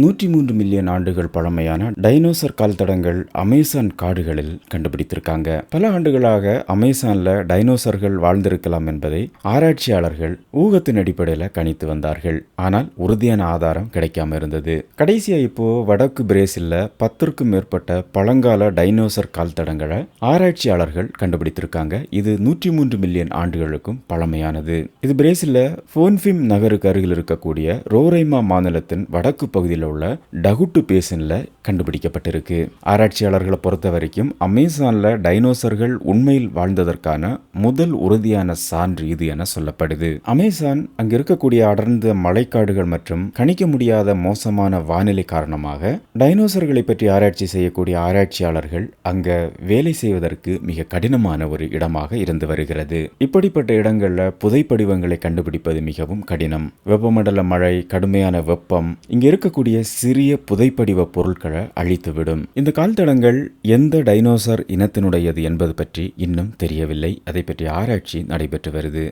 நூற்றி மூன்று மில்லியன் ஆண்டுகள் பழமையான டைனோசர் கால் தடங்கள் அமேசான் காடுகளில் கண்டுபிடித்திருக்காங்க. பல ஆண்டுகளாக அமேசான்ல டைனோசர்கள் வாழ்ந்திருக்கலாம் என்பதை ஆராய்ச்சியாளர்கள் ஊகத்தின் அடிப்படையில் கணித்து வந்தார்கள். ஆனால் உறுதியான ஆதாரம் கிடைக்காம இருந்தது. கடைசியா இப்போ வடக்கு பிரேசில்ல பத்திற்கும் மேற்பட்ட பழங்கால டைனோசர் கால் தடங்களை ஆராய்ச்சியாளர்கள் கண்டுபிடித்திருக்காங்க. இது நூற்றி மூன்று மில்லியன் ஆண்டுகளுக்கும் பழமையானது. இது பிரேசில்ல போன்ஃபிம் நகருக்கு அருகில் இருக்கக்கூடிய ரோரைமா மாநிலத்தின் வடக்கு பகுதியில் உள்ள டகுட்டு பேசின்ல கண்டுபிடிக்கப்பட்டிருக்கு. ஆராய்ச்சியாளர்களை பொறுத்த வரைக்கும் அமேசான்ல டைனோசர்கள் உண்மையில் வாழ்ந்ததற்கான முதல் உறுதியான சான்று இது என சொல்லப்படுது. அமேசான் அங்க இருக்கக்கூடிய அடர்ந்த மழைக்காடுகள் மற்றும் கணிக்க முடியாத மோசமான வானிலை காரணமாக டைனோசர்களை பற்றி ஆராய்ச்சி செய்யக்கூடிய ஆராய்ச்சியாளர்கள் அங்க வேலை செய்வதற்கு மிக கடினமான ஒரு இடமாக இருந்து வருகிறது. இப்படிப்பட்ட இடங்கள்ல புதைப்படிவங்களை கண்டுபிடிப்பது மிகவும் கடினம். வெப்பமண்டல மழை கடுமையான வெப்பம் இங்க இருக்கக்கூடிய சிறிய புதைப்படிவ பொருட்களை அழித்துவிடும். இந்த கால்தடங்கள் எந்த டைனோசர் இனத்தினுடையது என்பது பற்றி இன்னும் தெரியவில்லை. அதை பற்றி ஆராய்ச்சி நடைபெற்று வருது.